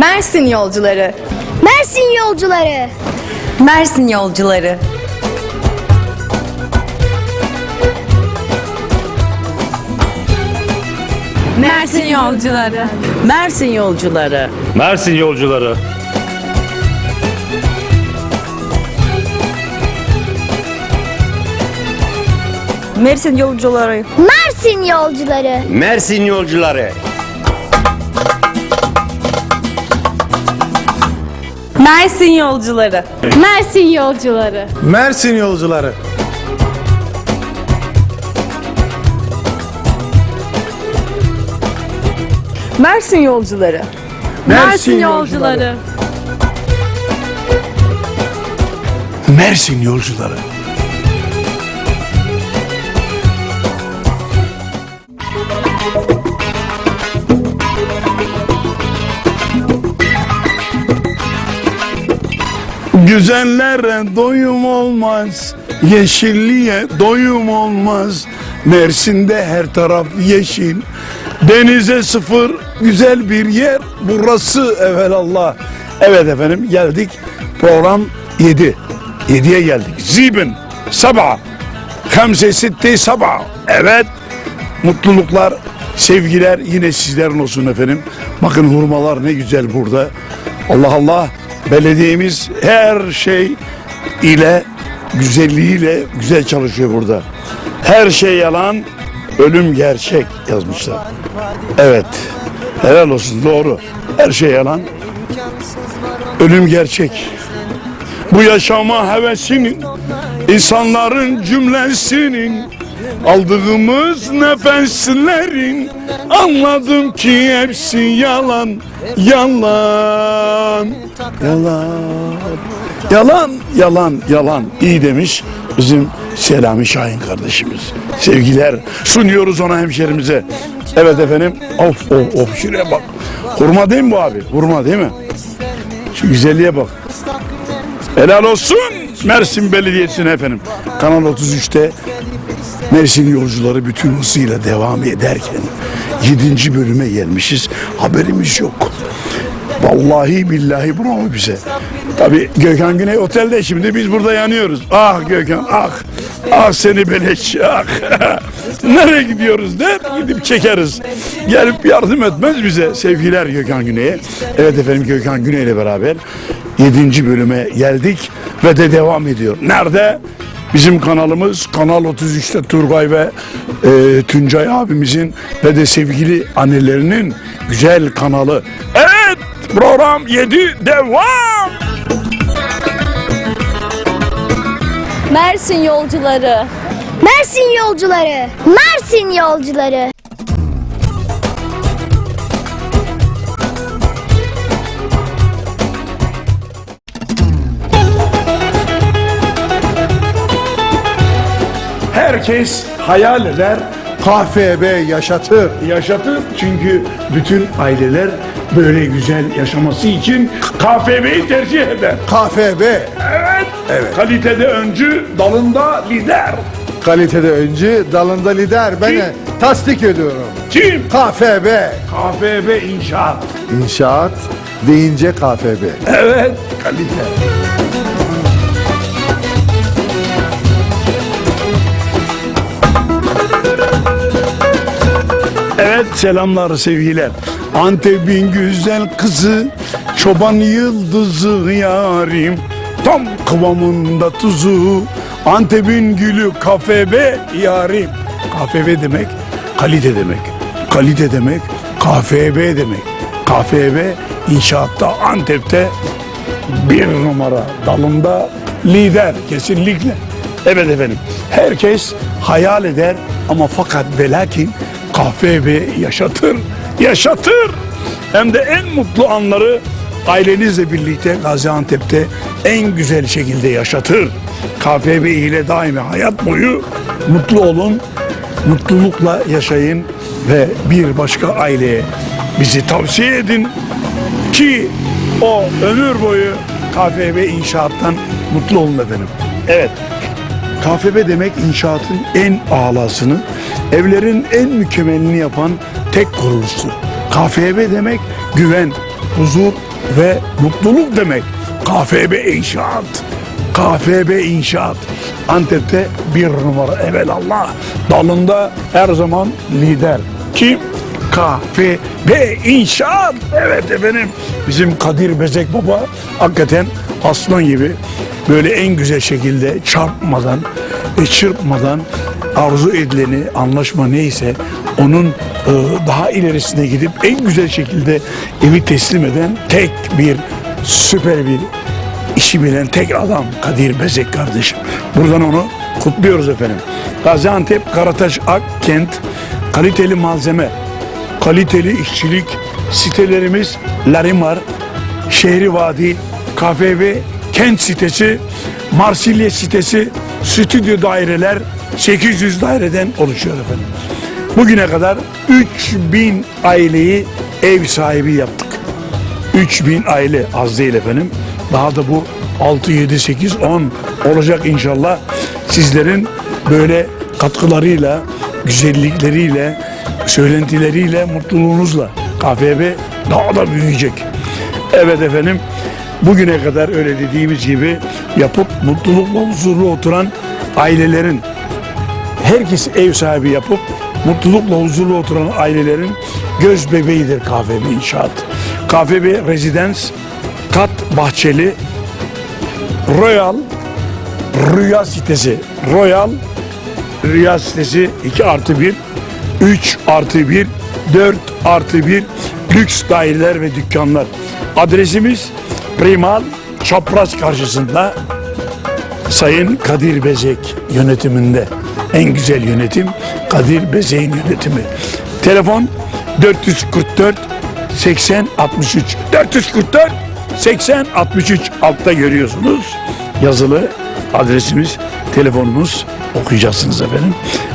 Mersin yolcuları. Mersin yolcuları. Mersin yolcuları. Mersin yolcuları. Mersin yolcuları. Mersin yolcuları. Mersin yolcuları. Mersin yolcuları. Mersin yolcuları. Mersin yolcuları. Mersin yolcuları. Mersin yolcuları. Mersin yolcuları. Mersin yolcuları. Mersin yolcuları. Güzellere doyum olmaz, yeşilliğe doyum olmaz. Mersin'de her taraf yeşil, denize sıfır, güzel bir yer burası evelallah. Evet efendim geldik, program 7. 7'ye geldik. Zibin, sabah, hamse sitte sabah. Evet, mutluluklar, sevgiler yine sizlerin olsun efendim. Bakın hurmalar ne güzel burada. Allah Allah belediyemiz her şey ile güzelliğiyle güzel çalışıyor burada. Her şey yalan, ölüm gerçek yazmışlar. Evet. Helal olsun doğru. Her şey yalan. Ölüm gerçek. Bu yaşama hevesinin insanların cümlesinin aldığımız nefeslerin anladım ki hepsi yalan yalan. Yalan yalan yalan. Yalan iyi demiş bizim Selami Şahin kardeşimiz. Sevgiler sunuyoruz ona hemşerimize. Evet efendim of of of şuraya bak. Hurma değil mi bu abi? Hurma değil mi? Şu güzelliğe bak. Helal olsun Mersin Belediyesi'ne efendim. Kanal 33'te Mersin yolcuları bütün hızıyla devam ederken 7. bölüme gelmişiz. Haberimiz yok. Vallahi billahi bravo bize. Tabi Gökhan Güney otelde şimdi biz burada yanıyoruz. Ah Gökhan ah. Ah seni beleş ah. Nereye gidiyoruz der gidip çekeriz. Gelip yardım etmez bize. Sevgiler Gökhan Güney'e. Evet efendim Gökhan Güney ile beraber 7. bölüme geldik ve de devam ediyor. Nerede? Bizim kanalımız Kanal 33'te Turgay ve e, Tuncay abimizin ve de sevgili annelerinin güzel kanalı. Evet program 7 devam. Mersin yolcuları. Mersin yolcuları. Mersin yolcuları. Herkes hayal eder, KFB yaşatır. yaşatır. Çünkü bütün aileler böyle güzel yaşaması için KFB'yi tercih eder. KFB Evet. Kalitede öncü, dalında lider. kalitede öncü, dalında lider. Ben de tasdik ediyorum. Kim? KFB KFB İnşaat. inşaat deyince KFB. Evet, kalite. Selamlar sevgiler. Antep'in güzel kızı, çoban yıldızı yarim. Tam kıvamında tuzu, Antep'in gülü kafebe yarim. KFB demek, kalite demek. Kalite demek, KFB demek. KFB inşaatta Antep'te bir numara dalında lider kesinlikle. Evet efendim. Herkes hayal eder ama fakat ve KFB yaşatır, yaşatır. Hem de en mutlu anları ailenizle birlikte Gaziantep'te en güzel şekilde yaşatır. KFB ile daima hayat boyu mutlu olun, mutlulukla yaşayın ve bir başka aileye bizi tavsiye edin ki o ömür boyu KFB inşaattan mutlu olun efendim. Evet. KFB demek inşaatın en alasını, evlerin en mükemmelini yapan tek kuruluştur. KFB demek güven, huzur, ve mutluluk demek. KFB İnşaat. KFB İnşaat. Antep'te bir numara evelallah. Dalında her zaman lider. Kim? KFB İnşaat. Evet efendim. Bizim Kadir Bezek Baba hakikaten aslan gibi böyle en güzel şekilde çarpmadan ve çırpmadan arzu edileni anlaşma neyse onun e, daha ilerisine gidip en güzel şekilde evi teslim eden tek bir süper bir işi bilen tek adam Kadir Bezek kardeşim. Buradan onu kutluyoruz efendim. Gaziantep Karataş Akkent kaliteli malzeme, kaliteli işçilik sitelerimiz Larimar, Şehri Vadi, KFV, Kent sitesi, Marsilya sitesi, stüdyo daireler 800 daireden oluşuyor efendim. Bugüne kadar 3000 aileyi ev sahibi yaptık. 3000 aile az değil efendim. Daha da bu 6, 7, 8, 10 olacak inşallah. Sizlerin böyle katkılarıyla, güzellikleriyle, söylentileriyle, mutluluğunuzla KFB daha da büyüyecek. Evet efendim bugüne kadar öyle dediğimiz gibi yapıp mutlulukla huzurlu oturan ailelerin herkes ev sahibi yapıp mutlulukla huzurlu oturan ailelerin göz bebeğidir KFB İnşaat. KFB Rezidens Kat Bahçeli Royal Rüya sitesi Royal Rüya sitesi 2 artı 1 3 artı 1 4 artı 1 lüks daireler ve dükkanlar. Adresimiz Primal Çapraz karşısında Sayın Kadir Bezek yönetiminde. En güzel yönetim Kadir Bezek'in yönetimi. Telefon 444 80 63 444 80 63 altta görüyorsunuz. Yazılı adresimiz, telefonumuz okuyacaksınız efendim.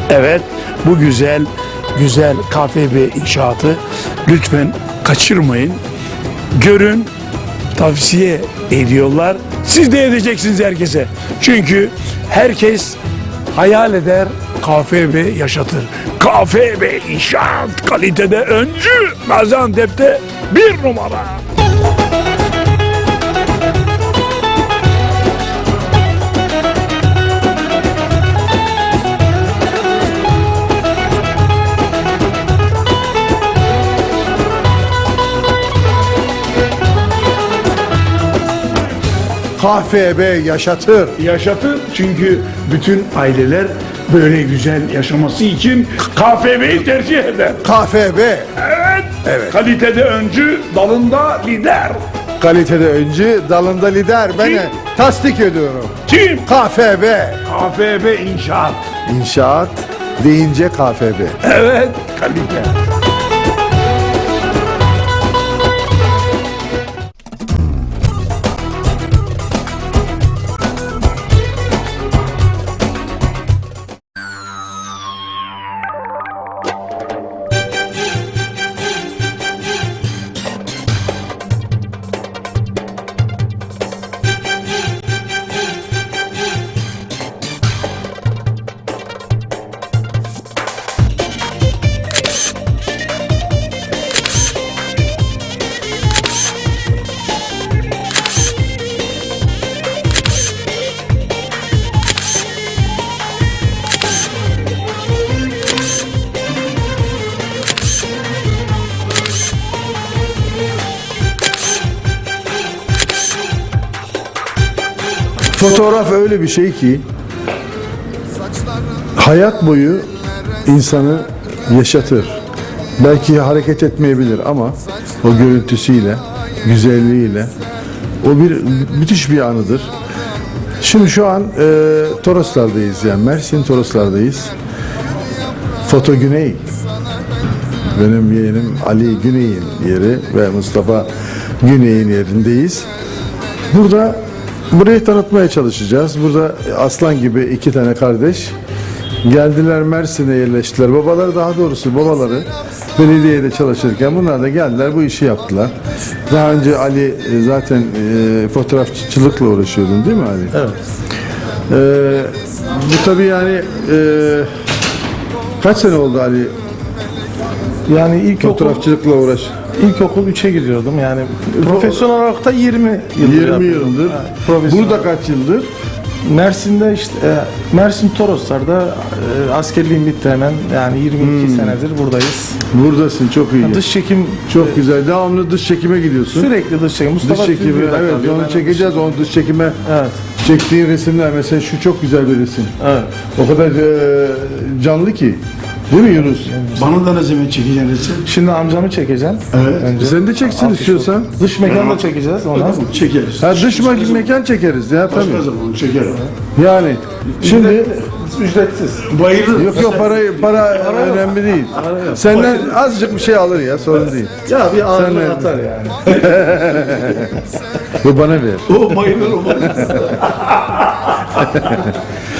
Evet bu güzel güzel KFB inşaatı lütfen kaçırmayın. Görün, tavsiye ediyorlar. Siz de edeceksiniz herkese. Çünkü herkes hayal eder, KFB yaşatır. KFB inşaat kalitede öncü. Gaziantep'te bir numara. KFB yaşatır. Yaşatır çünkü bütün aileler böyle güzel yaşaması için KFB'yi tercih eder. KFB Evet. Evet. Kalitede öncü, dalında lider. kalitede öncü, dalında lider. Ben Kim? tasdik ediyorum. Kim? KFB KFB inşaat. İnşaat deyince KFB. Evet, kalite. Fotoğraf öyle bir şey ki hayat boyu insanı yaşatır. Belki hareket etmeyebilir ama o görüntüsüyle, güzelliğiyle o bir müthiş bir anıdır. Şimdi şu an e, Toroslar'dayız yani Mersin Toroslar'dayız. Foto Güney. Benim yeğenim Ali Güney'in yeri ve Mustafa Güney'in yerindeyiz. Burada burayı tanıtmaya çalışacağız. Burada aslan gibi iki tane kardeş geldiler Mersin'e yerleştiler. Babaları daha doğrusu babaları belediyede çalışırken bunlar da geldiler bu işi yaptılar. Daha önce Ali e, zaten e, fotoğrafçılıkla uğraşıyordun değil mi Ali? Evet. bu tabii yani e, kaç sene oldu Ali Yani ilk fotoğrafçılıkla uğraş? İlkokul 3'e gidiyordum. Yani profesyonel olarak da 20 yıldır 20 yapıyorum. yıldır. Ha, profesyonel. Burada kaç yıldır? Mersin'de işte e, Mersin Toroslar'da e, askerliğim bitti hemen. Yani 22 Hmm. senedir buradayız. Buradasın çok iyi. Dış çekim Çok güzel. Devamlı dış çekime gidiyorsun. sürekli dış çekim. Mustafa Dış çekimi evet kalıyor, ben onu de çekeceğiz. dış- Onu dış çekime Evet. çektiğin resimler mesela şu çok güzel bir resim. Evet. O kadar e, canlı ki. Değil mi Yunus? Bana da ne zaman çekeceksin resim? Şimdi amcamı çekeceğim. Evet. Önce. Sen de çeksin istiyorsan. Dış mekanı da çekeceğiz ona. Çekeriz. Ha dış me- mekan çekeriz ya Başka tabii. zaman çekerim. Yani şimdi Ücretsiz. Bayılır. yok yok para para önemli değil. Senden azıcık bir şey alır ya sorun değil. Ya bir ağırlık Sen- atar yani. Bu bana ver. O bayılır o bayılır.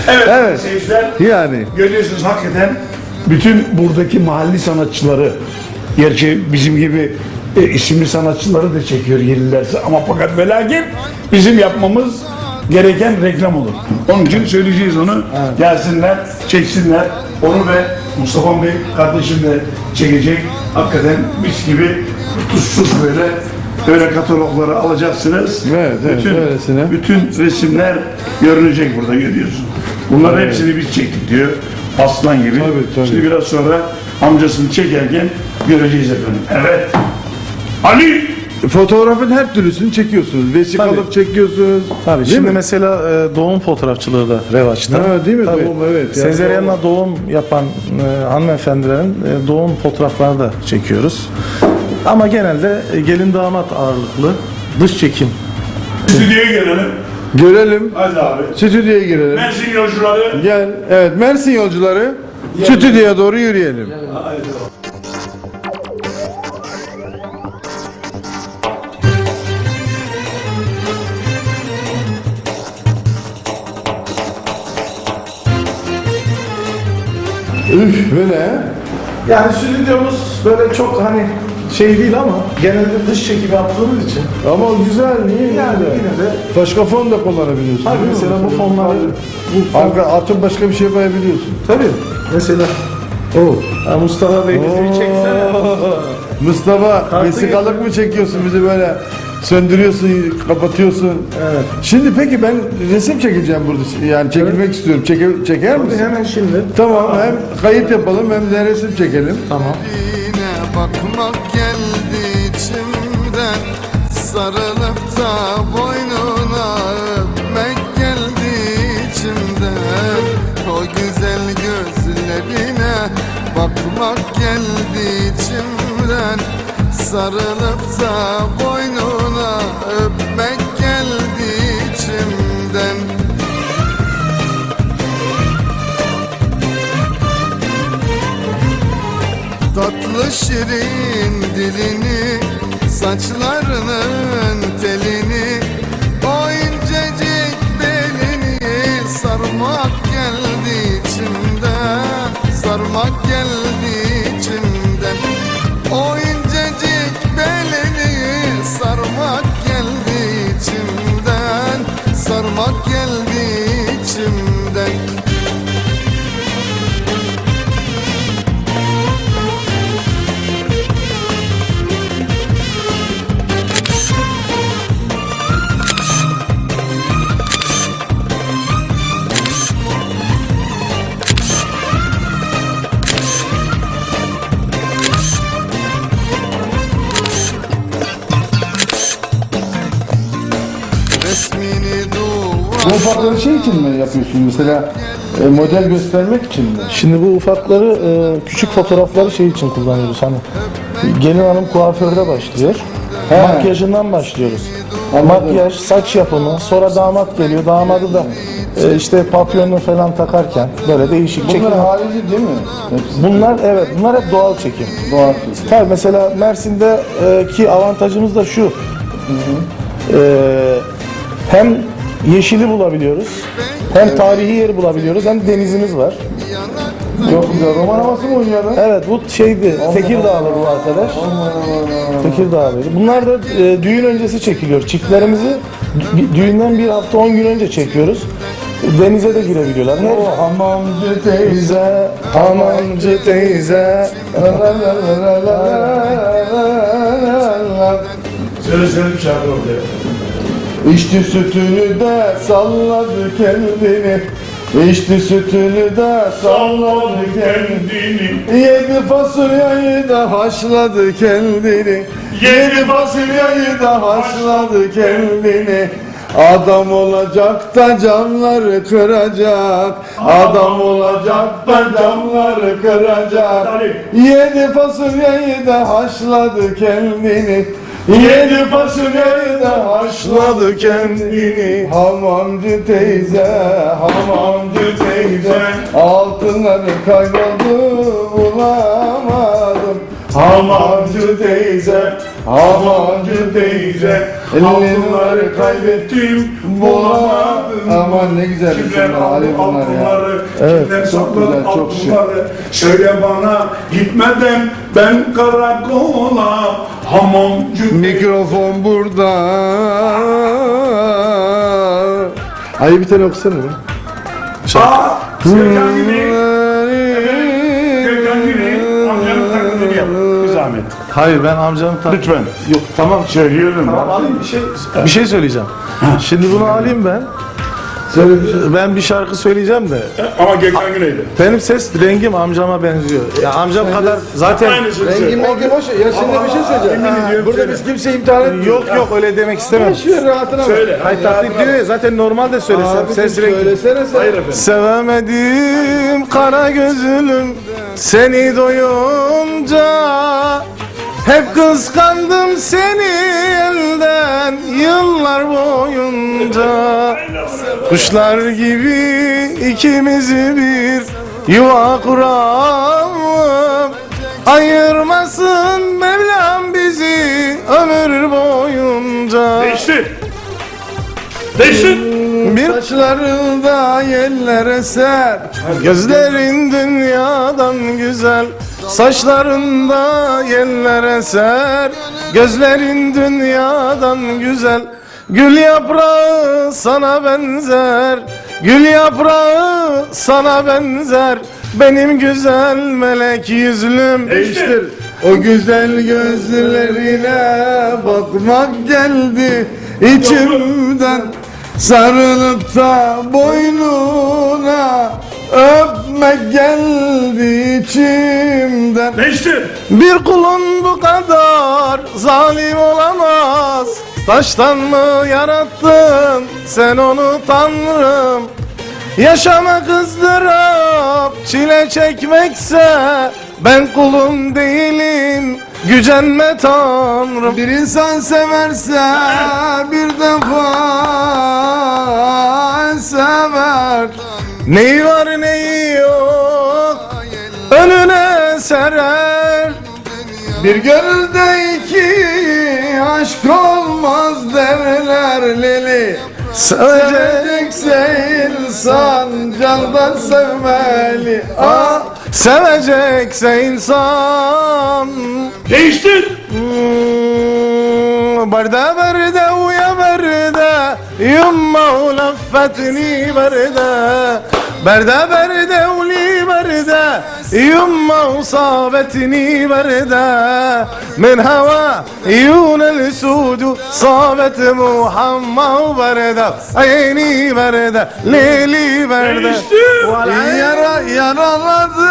evet, Evet. seyirciler Yani görüyorsunuz hakikaten bütün buradaki mahalli sanatçıları gerçi bizim gibi e, isimli sanatçıları da çekiyor yerlilerse ama fakat ve lakin bizim yapmamız gereken reklam olur. Onun için söyleyeceğiz onu. Gelsinler, çeksinler. Onu ve Mustafa Bey kardeşim de çekecek. Hakikaten mis gibi tuzsuz böyle böyle katalogları alacaksınız. Evet, evet, bütün, öylesine. bütün resimler görünecek burada görüyorsun. Bunların hepsini biz çektik diyor. Aslan gibi. Tabii, tabii. Şimdi biraz sonra amcasını çekerken göreceğiz efendim. Evet. Ali! fotoğrafın her türlüsünü çekiyorsunuz. Vesikalık Tabii. çekiyorsunuz. Tabii Değil şimdi mi? mesela e, doğum fotoğrafçılığı da revaçta. Ha, değil mi? Tabii. Doğum, evet. Yani Sezeryanla doğum yapan e, hanımefendilerin e, doğum fotoğraflarını da çekiyoruz. Ama genelde e, gelin damat ağırlıklı dış çekim. Stüdyoya gelelim. Görelim. Hadi abi. Stüdyoya girelim. Mersin yolcuları. Gel. Evet Mersin yolcuları. Stüdyoya doğru yürüyelim. Üf böyle. Yani stüdyomuz böyle çok hani şey değil ama genelde dış çekim yaptığımız için. Ama güzel niye Yani güzel? yine de Başka fon da kullanabiliyorsun. Tabii değil mi? mesela bu fonları bu Arka atıp başka bir şey koyabiliyorsun. tabii mesela Oo. ha, Mustafa Bey bizi bir çeksene. Mustafa Kartı vesikalık mı çekiyorsun bizi böyle söndürüyorsun, kapatıyorsun. Evet. Şimdi peki ben resim çekeceğim burada. Yani çekilmek istiyorum. Çeke, çeker Tabii misin? hemen şimdi. Tamam hem kayıt yapalım hem de resim çekelim. Tamam. Bakmak geldi içimden. Sarılıp da boynuna öpmek geldi içimden. O güzel gözlerine bakmak geldi içimden. Sarılıp da boynuna şirin dilini Saçlarının telini O incecik belini Sarmak geldi içimden Sarmak geldi için mi yapıyorsun mesela e, model göstermek için mi? Şimdi bu ufakları e, küçük fotoğrafları şey için kullanıyoruz hani gelin hanım kuaförde başlıyor. Makyajından başlıyoruz. Makyaj, saç yapımı, sonra damat geliyor. Damadı da e, işte papyonunu falan takarken böyle değişik çekim. Bunlar harici değil mi? Hepsi Bunlar evet, bunlar hep doğal çekim. doğal çekim. Tabii mesela Mersin'de e, ki avantajımız da şu. E, hem yeşili bulabiliyoruz, hem tarihi yeri bulabiliyoruz, hem denizimiz var. Çok güzel. Roman havası mı oynuyor lan? Evet bu şeydi, Tekirdağlı bu arkadaş. Tekirdağlıydı. Bunlar da e, düğün öncesi çekiliyor. Çiftlerimizi dü- düğünden bir hafta 10 gün önce çekiyoruz. Denize de girebiliyorlar. Hamamcı teyze. teyze, hamamcı teyze. Söyle söyle bir şarkı ortaya. İçti sütünü de salladı kendini. İçti sütünü de salladı kendini. Yedi fasulyayı da haşladı kendini. Yedi fasulyayı da haşladı kendini. Adam olacak da camları kıracak. Adam olacak da camları kıracak. Yedi fasulyeyi de haşladı kendini Yedi fasulyeyi de haşladı kendini. Hamamcı teyze, hamamcı teyze. Altınları kayboldu bulamadım. Hamamcı teyze, hamamcı teyze Altınları kaybettim bulamadım Aman ne güzel Kimler Ali aldı bunlar ya. altınları, Evet, kimler çok sakladı güzel, çok şık. altınları. Söyle bana gitmeden ben karakola hamamcı Mikrofon burada. Ayı bir tane okusana mı? Aa, gibi. Hayır ben amcamın tak- Lütfen. Yok tamam Söylüyorum ben. alayım bir şey bir şey söyleyeceğim. Şimdi bunu alayım ben. Söyle bir şey. Ben bir şarkı söyleyeceğim de Ama Gökhan Güney'di. benim ses rengim amcama benziyor. Ya amcam kadar zaten Aynısını Rengin söyle. mengi boş ver. Ya şimdi bir şey söyleyeceğim. Yemin ediyorum Burada söyle. biz kimseyi imtihan etmiyoruz. yok yok öyle demek istemem. Şu rahatına bak. Söyle. Hayır taklit diyor ya zaten normalde söylesem Abicim ses rengi. söylesene sen. Hayır efendim. Sevemedim kara gözlüm seni doyunca Hep kıskandım seni elden yıllar boyunca. Kuşlar gibi ikimizi bir yuva kuralım. Ayırmasın Mevlam bizi ömür boyunca. Değiştir. Değiştir. bir saçlarında yeller eser Gözlerin dünyadan güzel Saçlarında yeller eser Gözlerin dünyadan güzel. Gül yaprağı sana benzer Gül yaprağı sana benzer. Benim güzel melek yüzlüm. Değiştir. o güzel gözlerine bakmak geldi içimden. Sarılıp da boynuna öpmek geldi içimden. Değiştir. Bir kulun bu kadar zalim olamaz. Taştan mı yarattın sen onu tanrım? Yaşama kızdırıp çile çekmekse Ben kulun değilim gücenme tanrım. Bir insan severse bir defa sever. Neyi var neyi yok önüne serer. Bir gönülde iki aşk olmaz derler Lili. Sevecekse insan candan sevmeli. Aa, Sevecekse insan Değiştir. Hmm, Barda berde uya berde Yumma leffetni berde Berde berde uli berde يما صابتني بردة من هوا عيون السود صابت محمى وبردة عيني بردة ليلي بردة يرى yaraladın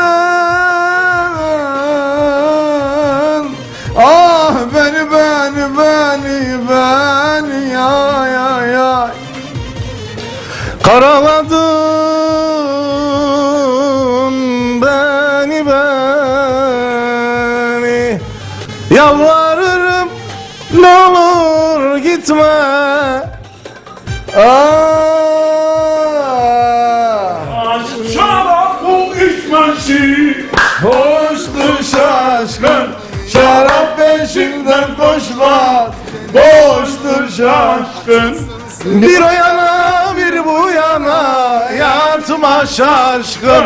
şaşkın Bir o yana bir bu yana Yatma şaşkın.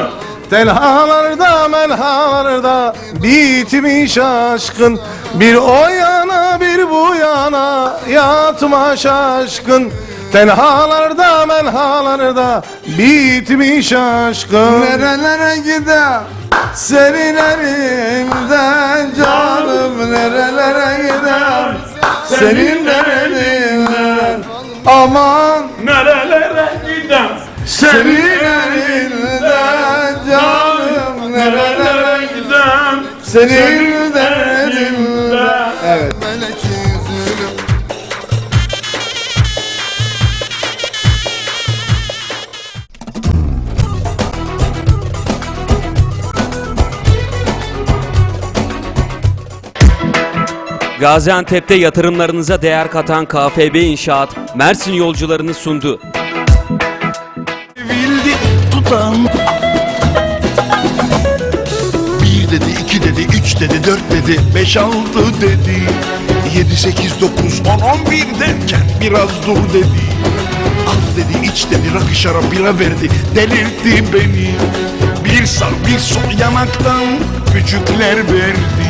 Tenhalarda menhalarda Bitmiş aşkın. Bir o yana bir bu yana Yatma şaşkın Tenhalarda menhalarda Bitmiş aşkın Nerelere gider? Senin elinden canım. Nerelere gider? Senin elinden Aman. Nerelere gidem? Senin elinden Canım. Nerelere gidem? Senin elinden. Evet. Melek yüzlüm Gaziantep'te yatırımlarınıza değer katan KFB İnşaat, Mersin yolcularını sundu. Bildi tutan. Bir dedi, iki dedi, üç dedi, dört dedi, beş altı dedi. Yedi, sekiz, dokuz, on, on bir derken biraz dur dedi. Al dedi, iç dedi, rakı şarap bira verdi, delirtti beni. Bir sağ bir sol yanaktan küçükler verdi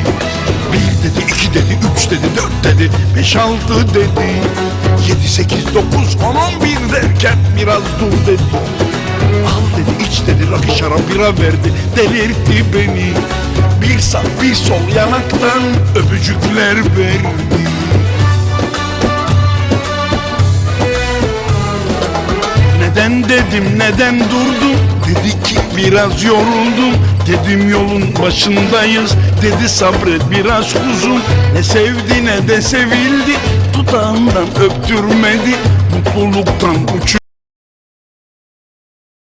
dedi, iki dedi, üç dedi, dört dedi, beş altı dedi. Yedi, sekiz, dokuz, on, on bir derken biraz dur dedi. Al dedi, iç dedi, rakı şarap bira verdi, delirtti beni. Bir sağ bir sol yanaktan öpücükler verdi Neden dedim neden durdum? Dedi ki biraz yoruldum. Dedim yolun başındayız. Dedi sabret biraz kuzum Ne sevdi ne de sevildi. Dudağından öptürmedi. Mutluluktan uçuyor